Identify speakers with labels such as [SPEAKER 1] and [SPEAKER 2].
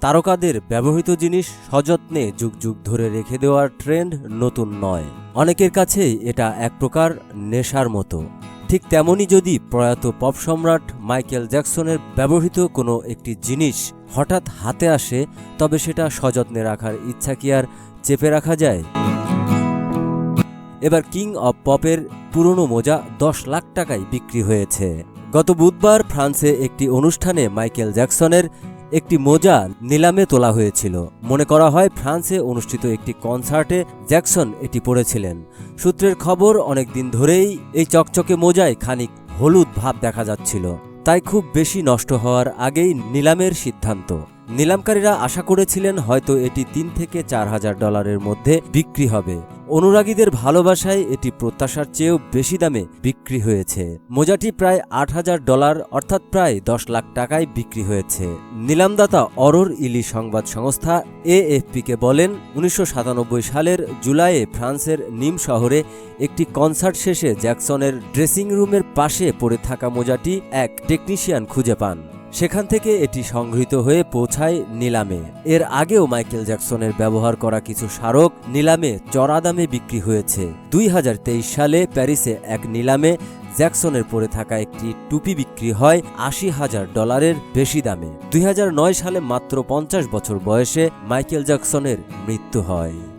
[SPEAKER 1] তারকাদের ব্যবহৃত জিনিস সযত্নে যুগ যুগ ধরে রেখে দেওয়ার ট্রেন্ড নতুন নয়। অনেকের কাছেই এটা এক প্রকার নেশার মতো। ঠিক তেমনই যদি প্রয়াত পপ সম্রাট মাইকেল জ্যাকসনের ব্যবহৃত কোনো একটি জিনিস হঠাৎ হাতে আসে, তবে সেটা সযত্নে রাখার ইচ্ছা কি আর চেপে রাখা যায়? এবার কিং অব পপের পুরনো মোজা দশ লাখ টাকায় বিক্রি হয়েছে। গত বুধবার ফ্রান্সে একটি অনুষ্ঠানে মাইকেল জ্যাকসনের একটি মোজা নিলামে তোলা হয়েছিল। মনে করা হয় ফ্রান্সে অনুষ্ঠিত একটি কনসার্টে জ্যাকসন এটি পড়েছিলেন সূত্রের খবর অনেক দিন ধরেই এই চকচকে মোজায় খানিক হলুদ ভাব দেখা যাচ্ছিল। তাই খুব বেশি নষ্ট হওয়ার আগেই নিলামের সিদ্ধান্ত। নিলামকারীরা আশা করেছিলেন হয়তো এটি তিন থেকে চার হাজার ডলারের মধ্যে বিক্রি হবে। অনুরাগীদের ভালোবাসায় এটি প্রত্যাশার চেয়েও বেশি দামে বিক্রি হয়েছে। মোজাটি প্রায় আট হাজার ডলার, অর্থাৎ প্রায় দশ লাখ টাকায় বিক্রি হয়েছে। নিলামদাতা অরোর ইলি সংবাদ সংস্থা এএফপিকে বলেন, উনিশশো সাতানব্বই সালের জুলাইয়ে ফ্রান্সের নিম শহরে একটি কনসার্ট শেষে জ্যাকসনের ড্রেসিং রুমের পাশে পড়ে থাকা মোজাটি এক টেকনিশিয়ান খুঁজে পান। সেখান থেকে এটি সংগৃহীত হয়ে পৌঁছায় নিলামে। এর আগেও মাইকেল জ্যাকসনের ব্যবহার করা কিছু স্মারক নিলামে চড়া দামে বিক্রি হয়েছে। দুই হাজার তেইশ সালে প্যারিসে এক নিলামে জ্যাকসনের পরে থাকা একটি টুপি বিক্রি হয় আশি হাজার ডলারের বেশি দামে। দুই হাজার নয় সালে মাত্র পঞ্চাশ বছর বয়সে মাইকেল জ্যাকসনের মৃত্যু হয়।